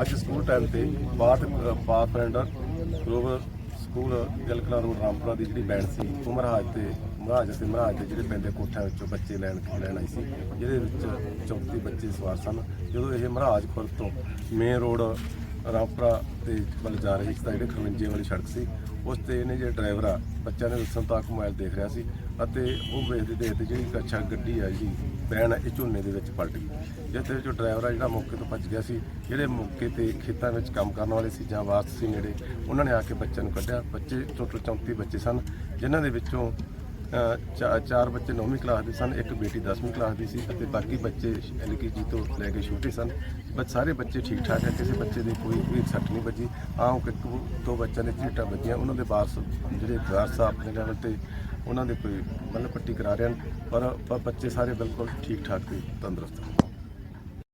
ਅੱਜ school time ਤੇ ਬਾਤ ਪਾਥ ਫਰੈਂਡਰ ਗਲੋਬਲ ਸਕੂਲ ਜਲਕਲਾ ਰੋਡ ਰਾਮਪੁਰਾ ਦੀ ਜਿਹੜੀ ਬੈਂਡ ਸੀ, ਉਹ ਮਹਾਰਾਜ ਤੇ ਮਹਾਰਾਜ ਅਤੇ ਮਹਾਰਾਜ ਦੇ ਜਿਹੜੇ ਪੈਂਦੇ ਕੋਠਿਆਂ ਵਿੱਚੋਂ ਬੱਚੇ ਲੈਣ ਲੈਣ ਆਈ ਸੀ, ਜਿਹਦੇ ਵਿੱਚ 34 ਬੱਚੇ ਸਵਾਰ ਸਨ। ਜਦੋਂ ਇਹ ਮਹਾਰਾਜਪੁਰ ਤੋਂ ਮੇਨ ਰੋਡ ਰਾਮਪੁਰਾ ਦੇ ਵੱਲ ਜਾ ਰਹੀ ਸੀ, ਤਾਂ ਜਿਹੜੇ ਖਰਵੰਜੇ ਵਾਲੀ ਸੜਕ ਸੀ, ਉਸ ਤੇ ਇਹਨੇ ਜਿਹੜਾ ਡਰਾਈਵਰ ਆ, ਬੱਚਿਆਂ ਨੇ ਦੱਸਣ ਤੱਕ ਮੋਬਾਈਲ ਦੇਖ ਰਿਹਾ ਸੀ ਅਤੇ ਉਹ ਵੇਖਦੇ ਦੇਖਦੇ ਜਿਹੜੀ ਕੱਛਾ ਗੱਡੀ ਆ ਜਿਹੜੀ ਬੈਨ ਇਹ ਝੋਨੇ ਦੇ ਵਿੱਚ ਪਲਟ ਗਈ। ਜਿਸ ਦੇ ਵਿੱਚ ਡਰਾਈਵਰ ਆ ਜਿਹੜਾ ਮੌਕੇ ਤੋਂ ਭੱਜ ਗਿਆ ਸੀ, ਜਿਹੜੇ ਮੌਕੇ ਤੇ ਖੇਤਾਂ ਵਿੱਚ ਕੰਮ ਕਰਨ ਵਾਲੇ ਸੀ ਜਾਂ ਵਾਰਸ ਸੀ ਨੇੜੇ, ਉਹਨਾਂ ਨੇ ਆ ਕੇ ਬੱਚਿਆਂ ਨੂੰ ਕੱਢਿਆ। ਬੱਚੇ ਟੋਟਲ 34 ਬੱਚੇ ਸਨ, ਜਿਨ੍ਹਾਂ ਦੇ ਵਿੱਚੋਂ ਚਾਰ ਬੱਚੇ 9ਵੀਂ ਕਲਾਸ ਦੇ ਸਨ, ਇੱਕ ਬੇਟੀ 10ਵੀਂ ਕਲਾਸ ਦੀ ਸੀ ਅਤੇ ਬਾਕੀ ਬੱਚੇ ਐਲਕੇਜੀ ਤੋਂ ਲੈ ਕੇ ਛੋਟੇ ਸਨ। ਬਸ ਸਾਰੇ ਬੱਚੇ ਠੀਕ ਠਾਕ ਹੈ, ਕਿਸੇ ਬੱਚੇ ਦੇ ਕੋਈ ਵੀ ਸੱਟ ਨਹੀਂ ਵੱਜੀ। ਆਮ ਇੱਕ ਦੋ ਬੱਚਿਆਂ ਦੇ ਝੀਟਾਂ ਵੱਜੀਆਂ। ਉਹਨਾਂ ਦੇ ਵਾਰਸ, ਜਿਹੜੇ ਵਾਰਸ ਆ ਆਪਣੇ ਲੈਵਲ ਤੇ, ਉਹਨਾਂ ਦੇ ਕੋਈ ਮਤਲਬ ਪੱਟੀ ਕਰਾ ਰਹੇ ਹਨ। ਪਰ ਪਰ ਬੱਚੇ ਸਾਰੇ ਬਿਲਕੁਲ ਠੀਕ ਠਾਕ ਤੇ ਤੰਦਰੁਸਤ ਹਨ।